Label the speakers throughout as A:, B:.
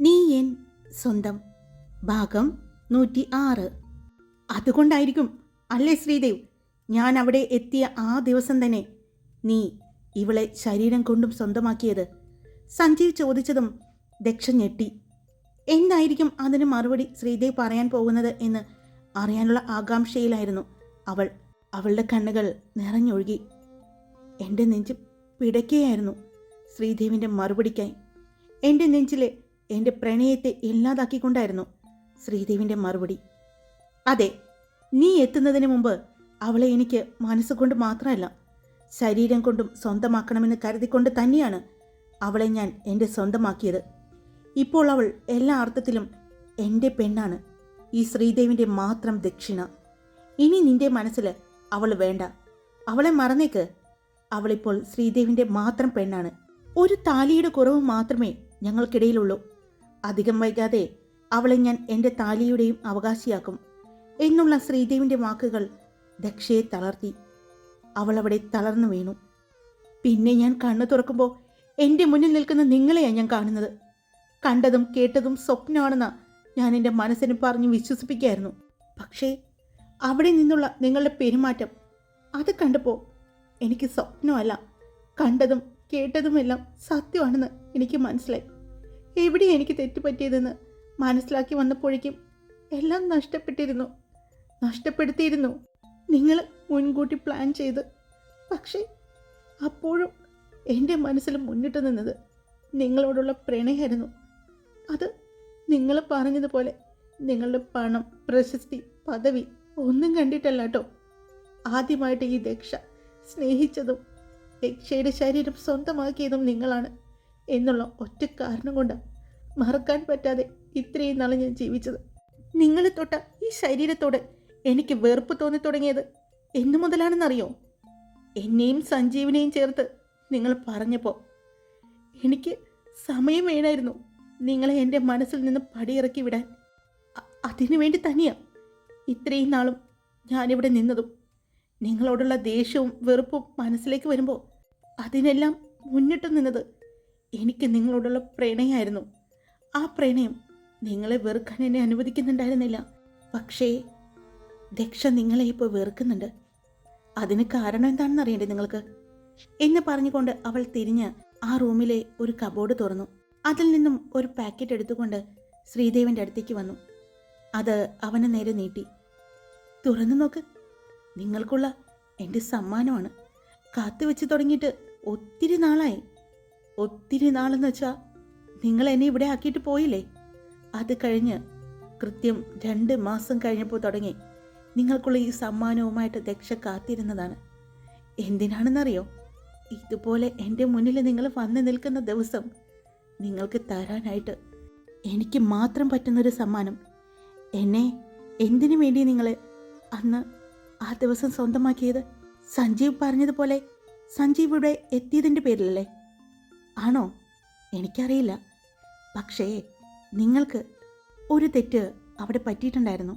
A: നീ എൻ സ്വന്തം ഭാഗം നൂറ്റി ആറ്. അതുകൊണ്ടായിരിക്കും. അല്ലേ ശ്രീദേവ്? ഞാൻ അവിടെ എത്തിയ ആ ദിവസം തന്നെ നീ ഇവളെ ശരീരം കൊണ്ടും സ്വന്തമാക്കിയത്. സഞ്ജീവ് ചോദിച്ചതും ദക്ഷ ഞെട്ടി. എന്തായിരിക്കും അതിന് മറുപടി ശ്രീദേവ് പറയാൻ പോകുന്നത് എന്ന് അറിയാനുള്ള ആകാംക്ഷയിലായിരുന്നു അവൾ. അവളുടെ കണ്ണുകൾ നിറഞ്ഞൊഴുകി. എന്റെ നെഞ്ച് പിടയ്ക്കുകയായിരുന്നു ശ്രീദേവിന്റെ മറുപടിക്കായി. എന്റെ നെഞ്ചിലെ എന്റെ പ്രണയത്തെ ഇല്ലാതാക്കിക്കൊണ്ടായിരുന്നു ശ്രീദേവിന്റെ മറുപടി. അതെ നീ എത്തുന്നതിന് മുമ്പ് അവളെ എനിക്ക് മനസ്സുകൊണ്ട് മാത്രമല്ല ശരീരം കൊണ്ടും സ്വന്തമാക്കണമെന്ന് കരുതിക്കൊണ്ട് തന്നെയാണ് അവളെ ഞാൻ എന്റെ സ്വന്തമാക്കിയത്. ഇപ്പോൾ അവൾ എല്ലാ അർത്ഥത്തിലും എന്റെ പെണ്ണാണ്. ഈ ശ്രീദേവിന്റെ മാത്രം ദക്ഷിണ. ഇനി നിന്റെ മനസ്സിൽ അവൾ വേണ്ട. അവളെ മറന്നേക്ക്. അവളിപ്പോൾ ശ്രീദേവിന്റെ മാത്രം പെണ്ണാണ്. ഒരു താലിയുടെ കുറവ് മാത്രമേ ഞങ്ങൾക്കിടയിലുള്ളൂ. അധികം വൈകാതെ അവളെ ഞാൻ എന്റെ താലിയുടെയും അവകാശിയാക്കും എന്നുള്ള ശ്രീദേവിന്റെ വാക്കുകൾ ദക്ഷയെ തളർത്തി. അവൾ അവിടെ തളർന്നു വീണു. പിന്നെ ഞാൻ കണ്ണു തുറക്കുമ്പോൾ എന്റെ മുന്നിൽ നിൽക്കുന്ന നിങ്ങളെയാണ് ഞാൻ കാണുന്നത്. കണ്ടതും കേട്ടതും സ്വപ്നമാണെന്ന് ഞാൻ എന്റെ മനസ്സിനെ പറഞ്ഞ് വിശ്വസിപ്പിക്കുകയായിരുന്നു പക്ഷേ അവിടെ നിന്നുള്ള നിങ്ങളുടെ പെരുമാറ്റം അത് കണ്ടപ്പോൾ എനിക്ക് സ്വപ്നമല്ല. കണ്ടതും കേട്ടതുമെല്ലാം സത്യമാണെന്ന് എനിക്ക് മനസ്സിലായി. എവിടെ എനിക്ക് തെറ്റുപറ്റിയതെന്ന് മനസ്സിലാക്കി വന്നപ്പോഴേക്കും എല്ലാം നഷ്ടപ്പെട്ടിരുന്നു. നഷ്ടപ്പെടുത്തിയിരുന്നു. നിങ്ങൾ മുൻകൂട്ടി പ്ലാൻ ചെയ്ത്. പക്ഷേ അപ്പോഴും എന്റെ മനസ്സിൽ മുന്നിട്ട് നിന്നത് നിങ്ങളോടുള്ള പ്രണയമായിരുന്നു. അത് നിങ്ങൾ പറഞ്ഞതുപോലെ നിങ്ങളുടെ പണം പ്രശസ്തി പദവി ഒന്നും കണ്ടിട്ടല്ല കേട്ടോ. ആദ്യമായിട്ട് ഈ ദക്ഷ സ്നേഹിച്ചതും ദക്ഷയുടെ ശരീരം സ്വന്തമാക്കിയതും നിങ്ങളാണ്. എന്നുള്ള ഒറ്റ കാരണം കൊണ്ട് മറക്കാൻ പറ്റാതെ ഇത്രയും നാൾ ഞാൻ ജീവിച്ചത്. നിങ്ങളെ തൊട്ട ഈ ശരീരത്തോട് എനിക്ക് വെറുപ്പ് തോന്നി തുടങ്ങിയത് എന്നു മുതലാണെന്നറിയോ? എന്നെയും സഞ്ജീവിനെയും ചേർത്ത് നിങ്ങൾ പറഞ്ഞപ്പോൾ എനിക്ക് സമയം വേണമായിരുന്നു നിങ്ങളെ എന്റെ മനസ്സിൽ നിന്ന് പടിയിറക്കി വിടാൻ. അതിനു വേണ്ടി തന്നെയാ ഇത്രയും നാളും ഞാനിവിടെ നിന്നതും. നിങ്ങളോടുള്ള ദേഷ്യവും വെറുപ്പും മനസ്സിലേക്ക് വരുമ്പോൾ അതിനെല്ലാം മുന്നിട്ട് നിന്നത് എനിക്ക് നിങ്ങളോടുള്ള പ്രണയമായിരുന്നു. ആ പ്രണയം നിങ്ങളെ വെറുക്കാൻ എന്നെ അനുവദിക്കുന്നുണ്ടായിരുന്നില്ല. പക്ഷേ ദക്ഷ നിങ്ങളെ ഇപ്പോൾ വെറുക്കുന്നുണ്ട്. അതിന് കാരണം എന്താണെന്ന് അറിയണ്ടേ നിങ്ങൾക്ക്? എന്ന് പറഞ്ഞുകൊണ്ട് അവൾ തിരിഞ്ഞ് ആ റൂമിലെ ഒരു കബോർഡ് തുറന്നു. അതിൽ നിന്നും ഒരു പാക്കറ്റ് എടുത്തുകൊണ്ട് ശ്രീദേവിന്റെ അടുത്തേക്ക് വന്നു. അത് അവനെ നേരെ നീട്ടി. തുറന്നു നോക്ക്. നിങ്ങൾക്കുള്ള എന്റെ സമ്മാനമാണ്. കാത്തു വെച്ച് തുടങ്ങിയിട്ട് ഒത്തിരി നാളായി. ഒത്തിരി നാളെന്ന് വെച്ചാൽ നിങ്ങൾ എന്നെ ഇവിടെ ആക്കിയിട്ട് പോയില്ലേ? അത് കഴിഞ്ഞ് കൃത്യം രണ്ട് മാസം കഴിഞ്ഞപ്പോൾ തുടങ്ങി നിങ്ങൾക്കുള്ള ഈ സമ്മാനവുമായിട്ട് ദക്ഷ കാത്തിരുന്നതാണ്. എന്തിനാണെന്നറിയോ? ഇതുപോലെ എന്റെ മുന്നിൽ നിങ്ങൾ വന്ന് നിൽക്കുന്ന ദിവസം നിങ്ങൾക്ക് തരാനായിട്ട് എനിക്ക് മാത്രം പറ്റുന്നൊരു സമ്മാനം. എന്നെ എന്തിനു വേണ്ടി നിങ്ങൾ അന്ന് ആ ദിവസം സ്വന്തമാക്കിയത്? സഞ്ജീവ് പറഞ്ഞതുപോലെ സഞ്ജീവ് ഇവിടെ എത്തിയതിന്റെ പേരിലല്ലേ? ആണോ? എനിക്കറിയില്ല. പക്ഷേ നിങ്ങൾക്ക് ഒരു തെറ്റ് അവിടെ പറ്റിയിട്ടുണ്ടായിരുന്നു.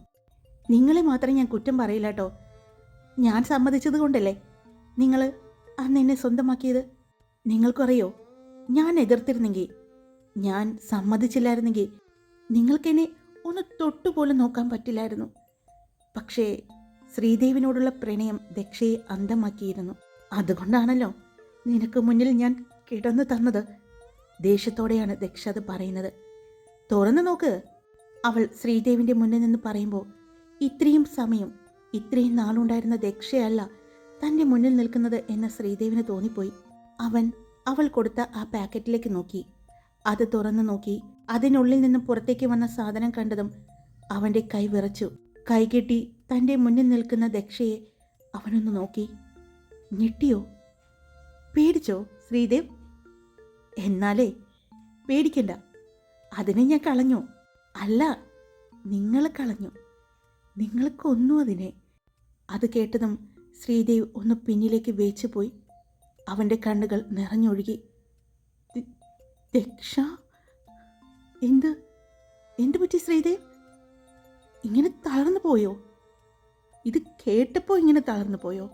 A: നിങ്ങളെ മാത്രം ഞാൻ കുറ്റം പറയില്ല കേട്ടോ. ഞാൻ സമ്മതിച്ചത് കൊണ്ടല്ലേ? നിങ്ങൾ അന്ന് എന്നെ സ്വന്തമാക്കിയത്? നിങ്ങൾക്കറിയോ? ഞാൻ എതിർത്തിരുന്നെങ്കിൽ ഞാൻ സമ്മതിച്ചില്ലായിരുന്നെങ്കിൽ നിങ്ങൾക്കെന്നെ ഒന്ന് തൊട്ടുപോലും നോക്കാൻ പറ്റില്ലായിരുന്നു. പക്ഷേ ശ്രീദേവിനോടുള്ള പ്രണയം ദക്ഷയെ അന്തമാക്കിയിരുന്നു അതുകൊണ്ടാണല്ലോ നിനക്ക് മുന്നിൽ ഞാൻ കിടന്നു തന്നത്. ദേഷ്യത്തോടെയാണ് ദക്ഷ അത് പറയുന്നത്. തുറന്നു നോക്ക്. അവൾ ശ്രീദേവിന്റെ മുന്നിൽ നിന്ന് പറയുമ്പോൾ ഇത്രയും സമയം ഇത്രയും നാളുണ്ടായിരുന്ന ദക്ഷയല്ല തന്റെ മുന്നിൽ നിൽക്കുന്നത് എന്ന് ശ്രീദേവിന് തോന്നിപ്പോയി. അവൻ അവൾ കൊടുത്ത ആ പാക്കറ്റിലേക്ക് നോക്കി. അത് തുറന്നു നോക്കി. അതിനുള്ളിൽ നിന്ന് പുറത്തേക്ക് വന്ന സാധനം കണ്ടതും അവന്റെ കൈ വിറച്ചു. കൈകെട്ടി തന്റെ മുന്നിൽ നിൽക്കുന്ന ദക്ഷയെ അവനൊന്ന് നോക്കി. ഞെട്ടിയോ? പേടിച്ചോ ശ്രീദേവ്? എന്നാലേ പേടിക്കണ്ട. അതിനെ ഞാൻ കളഞ്ഞു. അല്ല നിങ്ങൾ കളഞ്ഞു. നിങ്ങൾ കൊന്നു അതിനെ. അത് കേട്ടതും ശ്രീദേവ് ഒന്ന് പിന്നിലേക്ക് വേച്ചു പോയി. അവന്റെ കണ്ണുകൾ നിറഞ്ഞൊഴുകി. രക്ഷ എന്ത്? എന്ത് പറ്റി ശ്രീദേവ്? ഇങ്ങനെ തളർന്നു പോയോ? ഇത് കേട്ടപ്പോൾ ഇങ്ങനെ തളർന്നു പോയോ?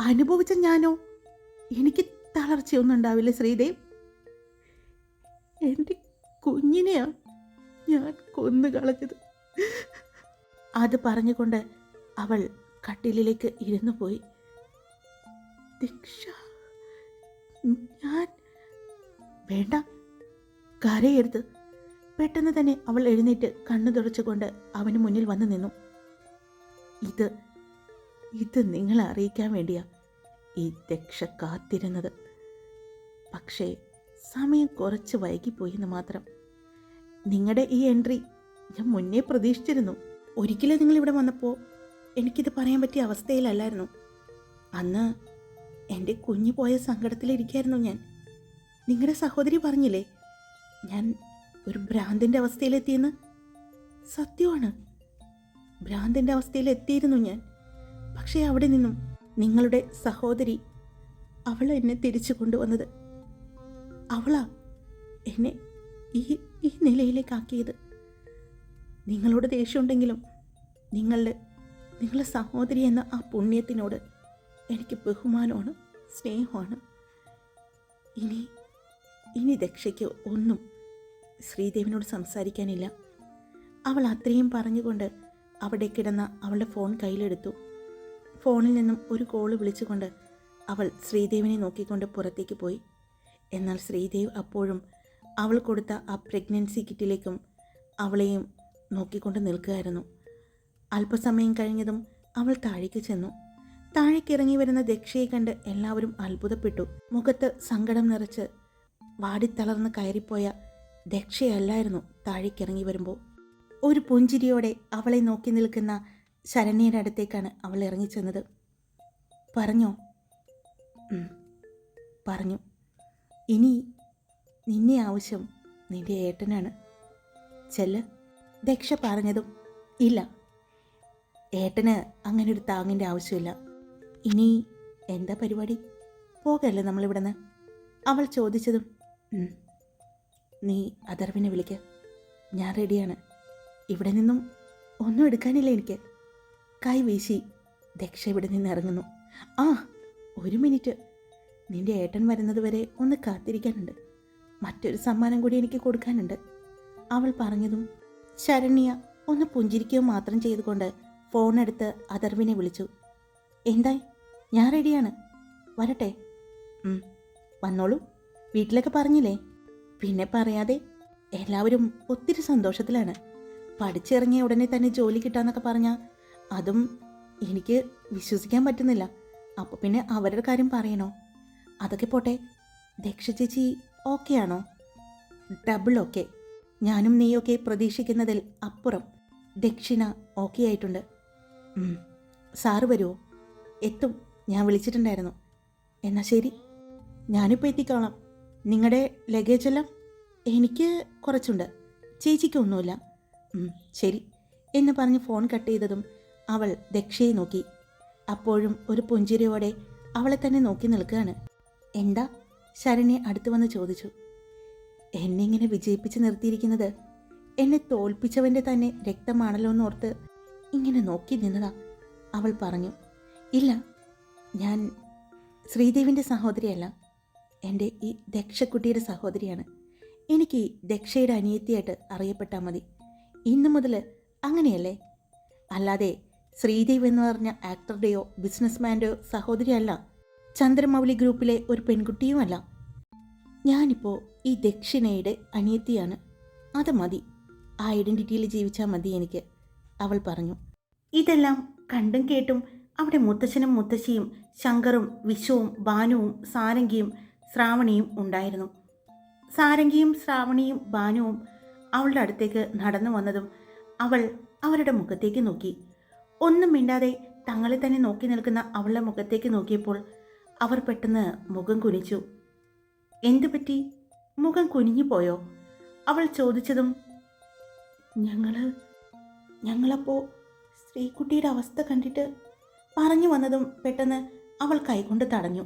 A: അനുഭവിച്ച ഞാനോ? എനിക്ക് തളർച്ചയൊന്നും ഉണ്ടാവില്ല ശ്രീദേവ്. എന്റെ കുഞ്ഞിനെയാ ഞാൻ കൊന്നു കളഞ്ഞത്. അത് പറഞ്ഞുകൊണ്ട് അവൾ കട്ടിലിലേക്ക് ഇരുന്നു പോയി. ദീക്ഷ ഞാൻ വേണ്ട കരയരുത്. പെട്ടെന്ന് തന്നെ അവൾ എഴുന്നേറ്റ് കണ്ണു തുടച്ചുകൊണ്ട് അവന് മുന്നിൽ വന്നു നിന്നു. ഇത് ഇത് നിങ്ങളെ അറിയിക്കാൻ വേണ്ടിയാ ഈ ദക്ഷ കാത്തിരുന്നത്. പക്ഷേ സമയം കുറച്ച് വൈകിപ്പോയി എന്ന് മാത്രം. നിങ്ങളുടെ ഈ എൻട്രി ഞാൻ മുന്നേ പ്രതീക്ഷിച്ചിരുന്നു. ഒരിക്കലും നിങ്ങൾ ഇവിടെ വന്നപ്പോൾ എനിക്കിത് പറയാൻ പറ്റിയ അവസ്ഥയിലല്ലായിരുന്നു. അന്ന് എന്റെ കുഞ്ഞു പോയ സങ്കടത്തിലിരിക്കായിരുന്നു ഞാൻ. നിങ്ങളുടെ സഹോദരി പറഞ്ഞില്ലേ ഞാൻ ഒരു ഭ്രാന്തിന്റെ അവസ്ഥയിലെത്തിയെന്ന്? സത്യമാണ്. ഭ്രാന്തിന്റെ അവസ്ഥയിലെത്തിയിരുന്നു ഞാൻ. പക്ഷേ അവിടെ നിന്നും നിങ്ങളുടെ സഹോദരി അവൾ എന്നെ തിരിച്ചു കൊണ്ടുവന്നത് അവളാ എന്നെ ഈ ഈ നിലയിലേക്കാക്കിയത്. നിങ്ങളോട് ദേഷ്യമുണ്ടെങ്കിലും നിങ്ങളുടെ നിങ്ങളുടെ സഹോദരി എന്ന ആ പുണ്യത്തിനോട് എനിക്ക് ബഹുമാനമാണ് സ്നേഹമാണ്. ഇനി ഇനി ദക്ഷയ്ക്ക് ഒന്നും ശ്രീദേവിനോട് സംസാരിക്കാനില്ല. അവൾ അത്രയും പറഞ്ഞുകൊണ്ട് അവിടെ കിടന്ന അവളുടെ ഫോൺ കയ്യിലെടുത്തു. ഫോണിൽ നിന്നും ഒരു കോൾ വിളിച്ചുകൊണ്ട് അവൾ ശ്രീദേവിനെ നോക്കിക്കൊണ്ട് പുറത്തേക്ക് പോയി. എന്നാൽ ശ്രീദേവ് അപ്പോഴും അവൾ കൊടുത്ത ആ പ്രഗ്നൻസി കിറ്റിലേക്കും അവളെയും നോക്കിക്കൊണ്ട് നിൽക്കുകയായിരുന്നു. അല്പസമയം കഴിഞ്ഞതും അവൾ താഴേക്ക് ചെന്നു. താഴേക്ക് ഇറങ്ങി വരുന്ന ദക്ഷയെ കണ്ട് എല്ലാവരും അത്ഭുതപ്പെട്ടു. മുഖത്ത് സങ്കടം നിറച്ച് വാടിത്തളർന്ന് കയറിപ്പോയ ദക്ഷയല്ലായിരുന്നു താഴേക്കിറങ്ങി വരുമ്പോൾ ഒരു പുഞ്ചിരിയോടെ അവളെ നോക്കി നിൽക്കുന്ന ശരണ്യയുടെ അടുത്തേക്കാണ് അവൾ ഇറങ്ങിച്ചെന്നത് പറഞ്ഞോ? പറഞ്ഞു. ഇനി നിന്നെ ആവശ്യം നിന്റെ ഏട്ടനാണ്. ചെല്ല്. ദക്ഷ പറഞ്ഞതും ഇല്ല. ഏട്ടന് അങ്ങനെ ഒരു താങ്ങിന്റെ ആവശ്യമില്ല. ഇനി എന്താ പരിപാടി? പോകല്ലേ നമ്മളിവിടുന്ന്? അവൾ ചോദിച്ചതും നീ അതർവിനെ വിളിക്ക. ഞാൻ റെഡിയാണ്. ഇവിടെ നിന്നും ഒന്നും എടുക്കാനില്ല എനിക്ക്. കൈ വീശി ദക്ഷ ഇവിടെ നിന്ന് ഇറങ്ങുന്നു. ആ ഒരു മിനിറ്റ്. നിന്റെ ഏട്ടൻ വരുന്നത് വരെ ഒന്ന് കാത്തിരിക്കാനുണ്ട്. മറ്റൊരു സമ്മാനം കൂടി എനിക്ക് കൊടുക്കാനുണ്ട്. അവൾ പറഞ്ഞതും ശരണ്യ ഒന്ന് പുഞ്ചിരിക്കുക മാത്രം ചെയ്തുകൊണ്ട് ഫോണെടുത്ത് അതർവിനെ വിളിച്ചു. എന്തായി? ഞാൻ റെഡിയാണ് വരട്ടെ. വന്നോളൂ. വീട്ടിലൊക്കെ പറഞ്ഞില്ലേ? പിന്നെ പറയാതെ എല്ലാവരും ഒത്തിരി സന്തോഷത്തിലാണ്. പഠിച്ചിറങ്ങിയ ഉടനെ തന്നെ ജോലി കിട്ടാന്നൊക്കെ പറഞ്ഞാൽ അതും എനിക്ക് വിശ്വസിക്കാൻ പറ്റുന്നില്ല. അപ്പോൾ പിന്നെ അവരുടെ കാര്യം പറയണോ? അതൊക്കെ പോട്ടെ. ദക്ഷ ചേച്ചി ഓക്കെ ആണോ ഡബിൾ ഓക്കെ. ഞാനും നീയൊക്കെ പ്രതീക്ഷിക്കുന്നതിൽ അപ്പുറം ദക്ഷിണ ഓക്കെ ആയിട്ടുണ്ട്. സാറ് വരുമോ എത്തും. ഞാൻ വിളിച്ചിട്ടുണ്ടായിരുന്നു. എന്നാൽ ശരി. ഞാനിപ്പോൾ എത്തിക്കോളാം. നിങ്ങളുടെ ലഗേജ് എല്ലാം എനിക്ക് കുറച്ചുണ്ട്. ചേച്ചിക്ക് ഒന്നുമില്ല. ശരി. എന്ന് പറഞ്ഞ് ഫോൺ കട്ട് ചെയ്തതും അവൾ ദക്ഷയെ നോക്കി. അപ്പോഴും ഒരു പുഞ്ചിരിയോടെ അവളെ തന്നെ നോക്കി നിൽക്കുകയാണ്. എന്താ? ശരണ്യ അടുത്തു വന്ന് ചോദിച്ചു. എന്നെ ഇങ്ങനെ വിജയിപ്പിച്ച് നിർത്തിയിരിക്കുന്നത് എന്നെ തോൽപ്പിച്ചവന്റെ തന്നെ രക്തമാണല്ലോ എന്നോർത്ത് ഇങ്ങനെ നോക്കി നിന്നതാ. അവൾ പറഞ്ഞു ഇല്ല ഞാൻ ശ്രീദേവിന്റെ സഹോദരിയല്ല. എന്റെ ഈ ദക്ഷക്കുട്ടിയുടെ സഹോദരിയാണ്. എനിക്ക് ഈ ദക്ഷയുടെ അനിയത്തിയായിട്ട് അറിയപ്പെട്ടാൽ മതി. ഇന്നു മുതൽ അങ്ങനെയല്ലേ? അല്ലാതെ ശ്രീദേവ് എന്ന് പറഞ്ഞ ആക്ടറുടെയോ ബിസിനസ്മാന്റെയോ സഹോദരിയല്ല. ചന്ദ്രമൗലി ഗ്രൂപ്പിലെ ഒരു പെൺകുട്ടിയുമല്ല. ഞാനിപ്പോൾ ഈ ദക്ഷിണയുടെ അനിയത്തിയാണ്. അത് മതി. ആ ഐഡന്റിറ്റിയിൽ ജീവിച്ചാൽ മതി എനിക്ക് അവൾ പറഞ്ഞു. ഇതെല്ലാം കണ്ടും കേട്ടും അവിടെ മുത്തച്ഛനും മുത്തശ്ശിയും ശങ്കറും വിശുവും ബാനുവും സാരംഗിയും ശ്രാവണിയും ഉണ്ടായിരുന്നു. സാരംഗിയും ശ്രാവണിയും ബാനുവും അവളുടെ അടുത്തേക്ക് നടന്നു വന്നതും അവൾ അവരുടെ മുഖത്തേക്ക് നോക്കി. ഒന്നും മിണ്ടാതെ തങ്ങളെ തന്നെ നോക്കി നിൽക്കുന്ന അവളുടെ മുഖത്തേക്ക് നോക്കിയപ്പോൾ അവർ പെട്ടെന്ന് മുഖം കുനിച്ചു. എന്തു പറ്റി? മുഖം കുനിഞ്ഞു പോയോ? അവൾ ചോദിച്ചതും ഞങ്ങൾ ഞങ്ങളപ്പോൾ ശ്രീകുട്ടിയുടെ അവസ്ഥ കണ്ടിട്ട് പറഞ്ഞു വന്നതും പെട്ടെന്ന് അവൾ കൈകൊണ്ട് തടഞ്ഞു.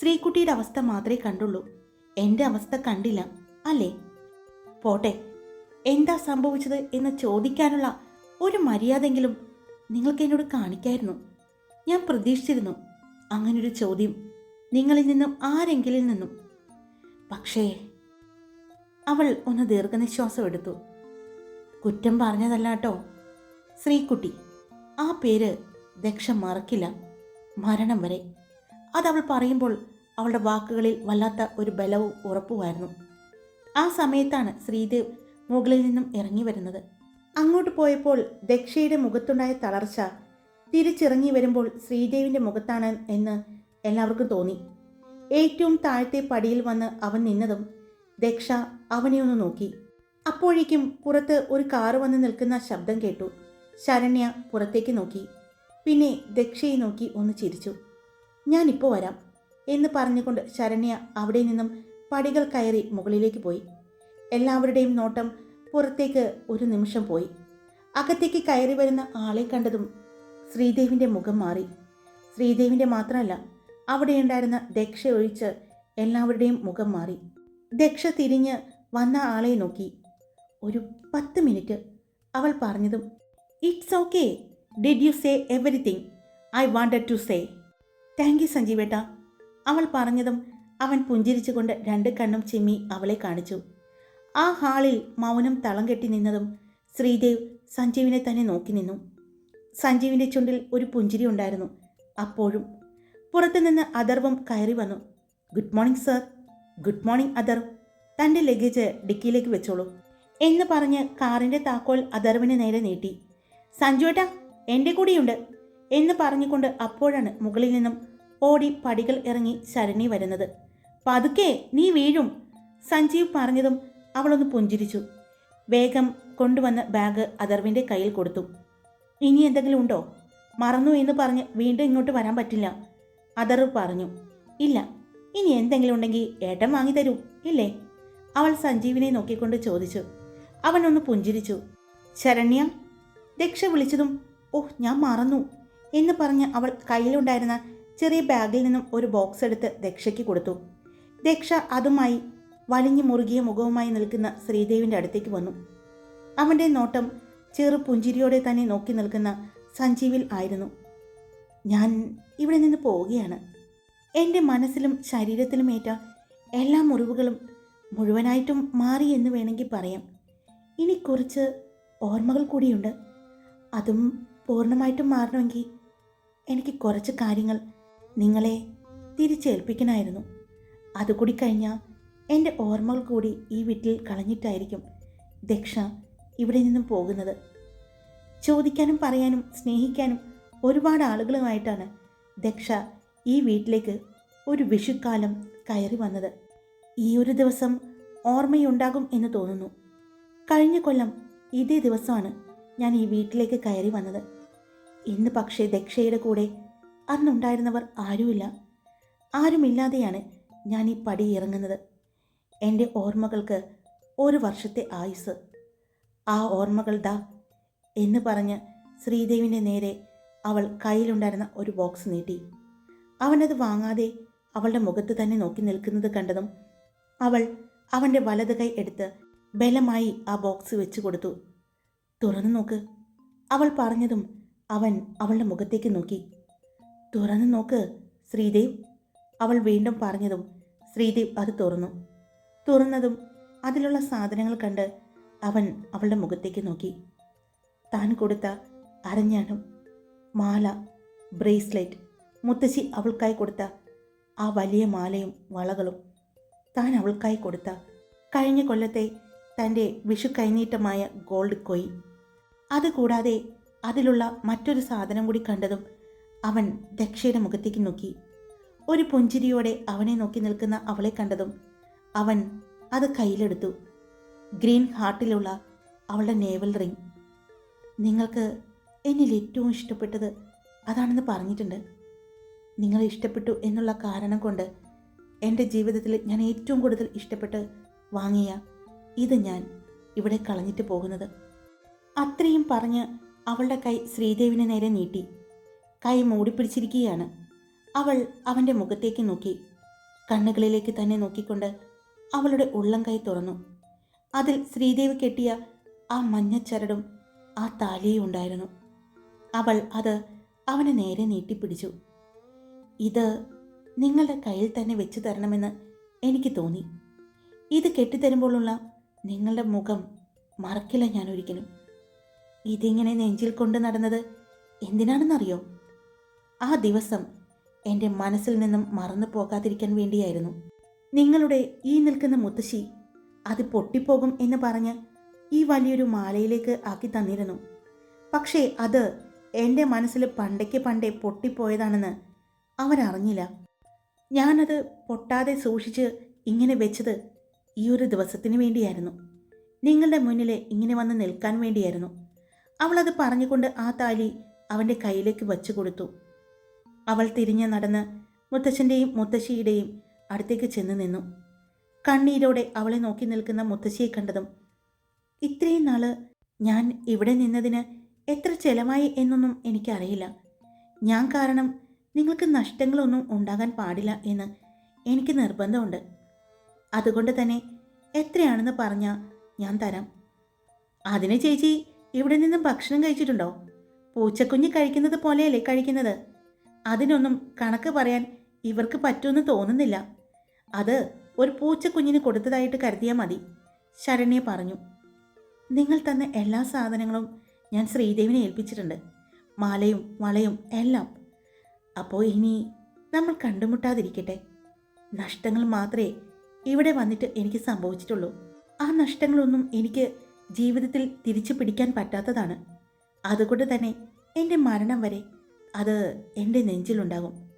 A: ശ്രീകുട്ടിയുടെ അവസ്ഥ മാത്രമേ കണ്ടുള്ളൂ. എന്റെ അവസ്ഥ കണ്ടില്ല അല്ലേ? പോട്ടെ എന്താ സംഭവിച്ചത് എന്ന് ചോദിക്കാനുള്ള ഒരു മര്യാദയെങ്കിലും നിങ്ങൾക്ക് എന്നോട് കാണിക്കായിരുന്നു. ഞാൻ പ്രതീക്ഷിച്ചിരുന്നു. അങ്ങനൊരു ചോദ്യം നിങ്ങളിൽ നിന്നും ആരെങ്കിലും നിന്നും? പക്ഷേ അവൾ ഒന്ന് ദീർഘനിശ്വാസം എടുത്തു കുറ്റം പറഞ്ഞതല്ല കേട്ടോ. ശ്രീകുട്ടി ആ പേര് ദക്ഷ മറക്കില്ല. മരണം വരെ. അതവൾ പറയുമ്പോൾ അവളുടെ വാക്കുകളിൽ വല്ലാത്ത ഒരു ബലവും ഉറപ്പുമായിരുന്നു. ആ സമയത്താണ് ശ്രീദേവ് മുകളിൽ നിന്നും ഇറങ്ങി വരുന്നത്. അങ്ങോട്ട് പോയപ്പോൾ ദക്ഷയുടെ മുഖത്തുണ്ടായ തളർച്ച തിരിച്ചിറങ്ങി വരുമ്പോൾ ശ്രീദേവിന്റെ മുഖത്താണ് എന്ന് എല്ലാവർക്കും തോന്നി. ഏറ്റവും താഴത്തെ പടിയിൽ വന്ന് അവൻ നിന്നതും ദക്ഷ അവനെ ഒന്ന് നോക്കി. അപ്പോഴേക്കും പുറത്ത് ഒരു കാറ് വന്ന് നിൽക്കുന്ന ശബ്ദം കേട്ടു. ശരണ്യ പുറത്തേക്ക് നോക്കി. പിന്നെ ദക്ഷയെ നോക്കി ഒന്ന് ചിരിച്ചു. ഞാനിപ്പോൾ വരാം എന്ന് പറഞ്ഞുകൊണ്ട് ശരണ്യ അവിടെ നിന്നും പടികൾ കയറി മുകളിലേക്ക് പോയി. എല്ലാവരുടെയും നോട്ടം പുറത്തേക്ക് ഒരു നിമിഷം പോയി. അകത്തേക്ക് കയറി വരുന്ന ആളെ കണ്ടതും ശ്രീദേവിന്റെ മുഖം മാറി. ശ്രീദേവിന്റെ മാത്രമല്ല അവിടെ ഉണ്ടായിരുന്ന ദക്ഷ ഒഴിച്ച് എല്ലാവരുടെയും മുഖം മാറി. ദക്ഷ തിരിഞ്ഞ് വന്ന ആളെ നോക്കി. ഒരു പത്ത് മിനിറ്റ്. അവൾ പറഞ്ഞതും it's okay did you say everything I wanted to say thank you സഞ്ജീവേട്ട. അവൾ പറഞ്ഞതും അവൻ പുഞ്ചിരിച്ചുകൊണ്ട് രണ്ട് കണ്ണും ചിമ്മി അവളെ കാണിച്ചു. ആ ഹാളിൽ മൗനം തളം കെട്ടി നിന്നതും ശ്രീദേവ് സഞ്ജീവിനെ തന്നെ നോക്കി നിന്നു. സഞ്ജീവിന്റെ ചുണ്ടിൽ ഒരു പുഞ്ചിരി ഉണ്ടായിരുന്നു. അപ്പോഴും പുറത്തുനിന്ന് അഥർവം കയറി വന്നു. Good morning sir. Good morning Atharv തന്റെ ലഗേജ് ഡിക്കിയിലേക്ക് വെച്ചോളൂ എന്ന് പറഞ്ഞ് കാറിന്റെ താക്കോൽ അഥർവിന് നേരെ നീട്ടി. സഞ്ജുവേട്ടാ എന്റെ കൂടെയുണ്ട് എന്ന് പറഞ്ഞുകൊണ്ട് അപ്പോഴാണ് മുകളിൽ നിന്നും ഓടി പടികൾ ഇറങ്ങി ശരണി വരുന്നത്. പതുക്കെ നീ വീഴും സഞ്ജീവ് പറഞ്ഞതും അവളൊന്ന് പുഞ്ചിരിച്ചു. വേഗം കൊണ്ടുവന്ന ബാഗ് അഥർവിന്റെ കയ്യിൽ കൊടുത്തു. ഇനി എന്തെങ്കിലും ഉണ്ടോ? മറന്നു എന്ന് പറഞ്ഞ് വീണ്ടും ഇങ്ങോട്ട് വരാൻ പറ്റില്ല. അതർ പറഞ്ഞു. ഇല്ല ഇനി എന്തെങ്കിലും ഉണ്ടെങ്കിൽ ഏട്ടൻ വാങ്ങി തരൂ ഇല്ലേ? അവൾ സഞ്ജീവിനെ നോക്കിക്കൊണ്ട് ചോദിച്ചു. അവനൊന്ന് പുഞ്ചിരിച്ചു. ശരണ്യ ദക്ഷ വിളിച്ചതും ഓഹ് ഞാൻ മറന്നു എന്ന് പറഞ്ഞ് അവൾ കയ്യിലുണ്ടായിരുന്ന ചെറിയ ബാഗിൽ നിന്നും ഒരു ബോക്സ് എടുത്ത് ദക്ഷയ്ക്ക് കൊടുത്തു. ദക്ഷ അതുമായി വലിഞ്ഞു മുറുകിയ മുഖവുമായി നിൽക്കുന്ന ശ്രീദേവിന്റെ അടുത്തേക്ക് വന്നു. അവന്റെ നോട്ടം ചെറു പുഞ്ചിരിയോടെ തന്നെ നോക്കി നിൽക്കുന്ന സഞ്ജീവിൽ ആയിരുന്നു. ഞാൻ ഇവിടെ നിന്ന് പോവുകയാണ്. എന്റെ മനസ്സിലും ശരീരത്തിലും ഏറ്റ എല്ലാ മുറിവുകളും മുഴുവനായിട്ടും മാറി എന്ന് വേണമെങ്കിൽ പറയാം. ഇനി കുറച്ച് ഓർമ്മകൾ കൂടിയുണ്ട്. അതും പൂർണമായിട്ടും മാറണമെങ്കിൽ എനിക്ക് കുറച്ച് കാര്യങ്ങൾ നിങ്ങളെ തിരിച്ചേൽപ്പിക്കണമായിരുന്നു അതുകൂടി കഴിഞ്ഞാൽ എന്റെ ഓർമ്മകൾ കൂടി ഈ വീട്ടിൽ കളഞ്ഞിട്ടായിരിക്കും. ദക്ഷ ഇവിടെ നിന്നും പോകുന്നത്. ചോദിക്കാനും പറയാനും സ്നേഹിക്കാനും ഒരുപാട് ആളുകളുമായിട്ടാണ് ദക്ഷ ഈ വീട്ടിലേക്ക് ഒരു വിഷുക്കാലം കയറി വന്നത്. ഈ ഒരു ദിവസം ഓർമ്മയുണ്ടാകും എന്ന് തോന്നുന്നു. കഴിഞ്ഞ കൊല്ലം ഇതേ ദിവസമാണ് ഞാൻ ഈ വീട്ടിലേക്ക് കയറി വന്നത്. ഇന്ന് പക്ഷേ ദക്ഷയുടെ കൂടെ അന്നുണ്ടായിരുന്നവർ ആരുമില്ല. ആരുമില്ലാതെയാണ് ഞാൻ ഈ പടി ഇറങ്ങുന്നത്. എന്റെ ഓർമ്മകൾക്ക് ഒരു വർഷത്തെ ആയുസ് ആ ഓർമ്മകൾ ദാ എന്ന് പറഞ്ഞ് ശ്രീദേവിന്റെ നേരെ അവൾ കയ്യിലുണ്ടായിരുന്ന ഒരു ബോക്സ് നീട്ടി. അവനത് വാങ്ങാതെ അവളുടെ മുഖത്ത് തന്നെ നോക്കി നിൽക്കുന്നത് കണ്ടതും അവൾ അവന്റെ വലത് കൈ എടുത്ത് ബലമായി ആ ബോക്സ് വെച്ച് കൊടുത്തു. തുറന്നു നോക്ക് അവൾ പറഞ്ഞതും അവൻ അവളുടെ മുഖത്തേക്ക് നോക്കി. തുറന്നു നോക്ക് ശ്രീദേവ് അവൾ വീണ്ടും പറഞ്ഞതും ശ്രീദേവ് അത് തുറന്നു. തുറന്നതും അതിലുള്ള സാധനങ്ങൾ കണ്ട് അവൻ അവളുടെ മുഖത്തേക്ക് നോക്കി. താൻ കൊടുത്ത അരഞ്ഞാണം മാല ബ്രേസ്ലെറ്റ് മുത്തശ്ശി അവൾക്കായി കൊടുത്ത ആ വലിയ മാലയും വളകളും താൻ അവൾക്കായി കൊടുത്ത കഴിഞ്ഞ കൊല്ലത്തെ തന്റെ വിഷു കൈനീട്ടമായ ഗോൾഡ് കോയി അതുകൂടാതെ അതിലുള്ള മറ്റൊരു സാധനം കൂടി കണ്ടതും അവൻ ദക്ഷയുടെ മുഖത്തേക്ക് നോക്കി. ഒരു പുഞ്ചിരിയോടെ അവനെ നോക്കി നിൽക്കുന്ന അവളെ കണ്ടതും അവൻ അത് കയ്യിലെടുത്തു. ഗ്രീൻ ഹാർട്ടിലുള്ള അവളുടെ നേവൽ റിംഗ്. നിങ്ങൾക്ക് എന്നിൽ ഏറ്റവും ഇഷ്ടപ്പെട്ടത് അതാണെന്ന് പറഞ്ഞിട്ടുണ്ട്. നിങ്ങളെ ഇഷ്ടപ്പെട്ടു എന്നുള്ള കാരണം കൊണ്ട് എന്റെ ജീവിതത്തിൽ ഞാൻ ഏറ്റവും കൂടുതൽ ഇഷ്ടപ്പെട്ട് വാങ്ങിയ ഇത് ഞാൻ ഇവിടെ കളഞ്ഞിട്ട് പോകുന്നത്. അത്രയും പറഞ്ഞ് അവളുടെ കൈ ശ്രീദേവിന് നേരെ നീട്ടി. കൈ മൂടിപ്പിടിച്ചിരിക്കുകയാണ്. അവൾ അവന്റെ മുഖത്തേക്ക് നോക്കി. കണ്ണുകളിലേക്ക് തന്നെ നോക്കിക്കൊണ്ട് അവളുടെ ഉള്ളം കൈ തുറന്നു. അതിൽ ശ്രീദേവ് കെട്ടിയ ആ മഞ്ഞച്ചരടും ആ താലിയും ഉണ്ടായിരുന്നു. അവൾ അത് അവന് നേരെ നീട്ടിപ്പിടിച്ചു. ഇത് നിങ്ങളുടെ കയ്യിൽ തന്നെ വെച്ചു തരണമെന്ന് എനിക്ക് തോന്നി. ഇത് കെട്ടിത്തരുമ്പോഴുള്ള നിങ്ങളുടെ മുഖം മറക്കില്ല ഞാൻ ഒരിക്കലും. ഇതിങ്ങനെ നെഞ്ചിൽ കൊണ്ട് നടന്നത് എന്തിനാണെന്നറിയോ? ആ ദിവസം എന്റെ മനസ്സിൽ നിന്നും മറന്നു പോകാതിരിക്കാൻ വേണ്ടിയായിരുന്നു. നിങ്ങളുടെ ഈ നിൽക്കുന്ന മുത്തശ്ശി അത് പൊട്ടിപ്പോകും എന്ന് പറഞ്ഞ് ഈ വലിയൊരു മാലയിലേക്ക് ആക്കി തന്നിരുന്നു. പക്ഷേ അത് എന്റെ മനസ്സിൽ പണ്ടേക്ക് പണ്ടേ പൊട്ടിപ്പോയതാണെന്ന് അവരറിഞ്ഞില്ല. ഞാനത് പൊട്ടാതെ സൂക്ഷിച്ച് ഇങ്ങനെ വെച്ചത് ഈ ഒരു ദിവസത്തിന് വേണ്ടിയായിരുന്നു. നിങ്ങളുടെ മുന്നിൽ ഇങ്ങനെ വന്ന് നിൽക്കാൻ വേണ്ടിയായിരുന്നു. അവളത് പറഞ്ഞുകൊണ്ട് ആ താലി അവന്റെ കയ്യിലേക്ക് വച്ചു കൊടുത്തു. അവൾ തിരിഞ്ഞ് നടന്ന് മുത്തച്ഛന്റെയും മുത്തശ്ശിയുടെയും അടുത്തേക്ക് ചെന്ന് നിന്നു. കണ്ണീരോടെ അവളെ നോക്കി നിൽക്കുന്ന മുത്തശ്ശിയെ കണ്ടതും ഇത്രയും നാൾ ഞാൻ ഇവിടെ നിന്നതിന് എത്ര ചെലവായി എന്നൊന്നും എനിക്കറിയില്ല. ഞാൻ കാരണം നിങ്ങൾക്ക് നഷ്ടങ്ങളൊന്നും ഉണ്ടാകാൻ പാടില്ല എന്ന് എനിക്ക് നിർബന്ധമുണ്ട്. അതുകൊണ്ട് തന്നെ എത്രയാണെന്ന് പറഞ്ഞാൽ ഞാൻ തരാം. അതിന് ചേച്ചി ഇവിടെ നിന്നും ഭക്ഷണം കഴിച്ചിട്ടുണ്ടോ? പൂച്ചക്കുഞ്ഞ് കഴിക്കുന്നത് പോലെയല്ലേ കഴിക്കുന്നത്? അതിനൊന്നും കണക്ക് പറയാൻ ഇവർക്ക് പറ്റുമെന്ന് തോന്നുന്നില്ല. അത് ഒരു പൂച്ചക്കുഞ്ഞിന് കൊടുത്തതായിട്ട് കരുതിയാൽ മതി. ശരണ്യ പറഞ്ഞു. നിങ്ങൾ തന്ന എല്ലാ സാധനങ്ങളും ഞാൻ ശ്രീദേവിനെ ഏൽപ്പിച്ചിട്ടുണ്ട്. മാലയും വളയും എല്ലാം. അപ്പോൾ ഇനി നമ്മൾ കണ്ടുമുട്ടാതിരിക്കട്ടെ. നഷ്ടങ്ങൾ മാത്രമേ ഇവിടെ വന്നിട്ട് എനിക്ക് സംഭവിച്ചിട്ടുള്ളൂ. ആ നഷ്ടങ്ങളൊന്നും എനിക്ക് ജീവിതത്തിൽ തിരിച്ചു പിടിക്കാൻ പറ്റാത്തതാണ്. അതുകൊണ്ട് തന്നെ എന്റെ മരണം വരെ അത് എന്റെ നെഞ്ചിലുണ്ടാകും.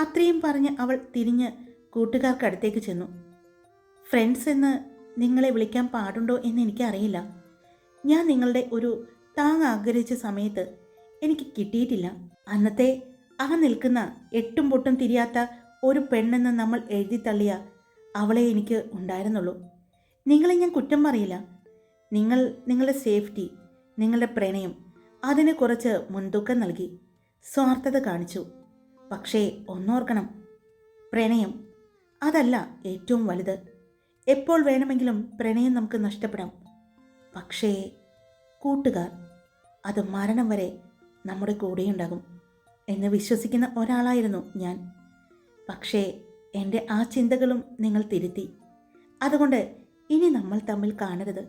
A: അത്രയും പറഞ്ഞ് അവൾ തിരിഞ്ഞ് കൂട്ടുകാർക്കടുത്തേക്ക് ചെന്നു. ഫ്രണ്ട്സ് എന്ന് നിങ്ങളെ വിളിക്കാൻ പാടുണ്ടോ എന്ന് എനിക്കറിയില്ല. ഞാൻ നിങ്ങളുടെ ഒരു താങ് ആഗ്രഹിച്ച സമയത്ത് എനിക്ക് കിട്ടിയിട്ടില്ല. അന്നത്തെ ആ നിൽക്കുന്ന എട്ടും പൊട്ടും തിരിയാത്ത ഒരു പെണ്ണെന്ന് നമ്മൾ എഴുതി തള്ളിയ അവളെ എനിക്ക് ഉണ്ടായിരുന്നുള്ളൂ. നിങ്ങളെ ഞാൻ കുറ്റം പറയില്ല. നിങ്ങൾ നിങ്ങളുടെ സേഫ്റ്റി നിങ്ങളുടെ പ്രണയം അതിനെ കുറച്ച് മുൻതൂക്കം നൽകി സ്വാർത്ഥത കാണിച്ചു. പക്ഷേ ഒന്നോർക്കണം പ്രണയം അതല്ല ഏറ്റവും വലുത്. എപ്പോൾ വേണമെങ്കിലും പ്രണയം നമുക്ക് നഷ്ടപ്പെടാം. പക്ഷേ കൂട്ടുകാർ അത് മരണം വരെ നമ്മുടെ കൂടെയുണ്ടാകും എന്ന് വിശ്വസിക്കുന്ന ഒരാളായിരുന്നു ഞാൻ. പക്ഷേ എന്റെ ആ ചിന്തകളും നിങ്ങൾ തിരുത്തി. അതുകൊണ്ട് ഇനി നമ്മൾ തമ്മിൽ കാണരുത്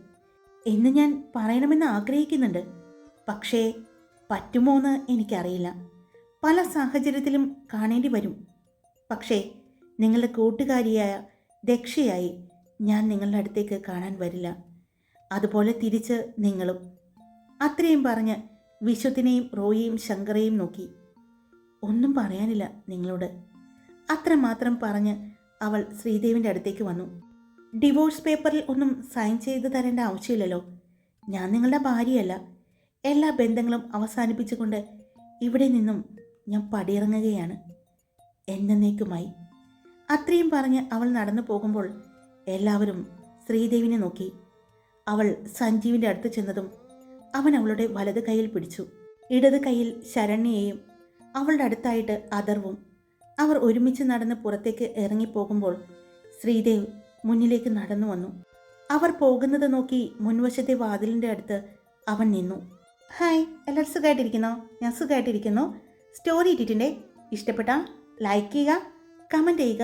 A: എന്ന് ഞാൻ പറയണമെന്ന് ആഗ്രഹിക്കുന്നുണ്ട്. പക്ഷേ പറ്റുമോ എന്ന് എനിക്കറിയില്ല. പല സാഹചര്യത്തിലും കാണേണ്ടി വരും. പക്ഷേ നിങ്ങളുടെ കൂട്ടുകാരിയായ ദക്ഷയായി ഞാൻ നിങ്ങളുടെ അടുത്തേക്ക് കാണാൻ വരില്ല. അതുപോലെ തിരിച്ച് നിങ്ങളും. അത്രയും പറഞ്ഞ് വിശ്വത്തിനെയും റോയിയും ശങ്കറേയും നോക്കി. ഒന്നും പറയാനില്ല നിങ്ങളോട്. അത്രമാത്രം പറഞ്ഞ് അവൾ ശ്രീദേവിന്റെ അടുത്തേക്ക് വന്നു. ഡിവോഴ്സ് പേപ്പറിൽ ഒന്നും സൈൻ ചെയ്ത് തരേണ്ട ആവശ്യമില്ലല്ലോ. ഞാൻ നിങ്ങളുടെ ഭാര്യയല്ല. എല്ലാ ബന്ധങ്ങളും അവസാനിപ്പിച്ചുകൊണ്ട് ഇവിടെ നിന്നും ഞാൻ പടിയിറങ്ങുകയാണ്. എന്നേക്കുമായി. അത്രയും പറഞ്ഞ് അവൾ നടന്നു പോകുമ്പോൾ എല്ലാവരും ശ്രീദേവിനെ നോക്കി. അവൾ സഞ്ജീവിന്റെ അടുത്ത് ചെന്നതും അവൻ അവളുടെ വലത് കൈയിൽ പിടിച്ചു. ഇടത് കൈയിൽ ശരണ്യയെയും അവളുടെ അടുത്തായിട്ട് അഥർവും അവർ ഒരുമിച്ച് നടന്ന് പുറത്തേക്ക് ഇറങ്ങിപ്പോകുമ്പോൾ ശ്രീദേവ് മുന്നിലേക്ക് നടന്നു വന്നു. അവർ പോകുന്നത് നോക്കി മുൻവശത്തെ വാതിലിന്റെ അടുത്ത് അവൻ നിന്നു. ഹായ് എല്ലാവരും സുഖമായിട്ടിരിക്കുന്നോ ഞാൻ സുഖമായിട്ടിരിക്കുന്നു സ്റ്റോറി ഇട്ടിട്ടുണ്ടേ. ഇഷ്ടപ്പെട്ടാൽ ലൈക്ക് ചെയ്യുക കമന്റ് ചെയ്യുക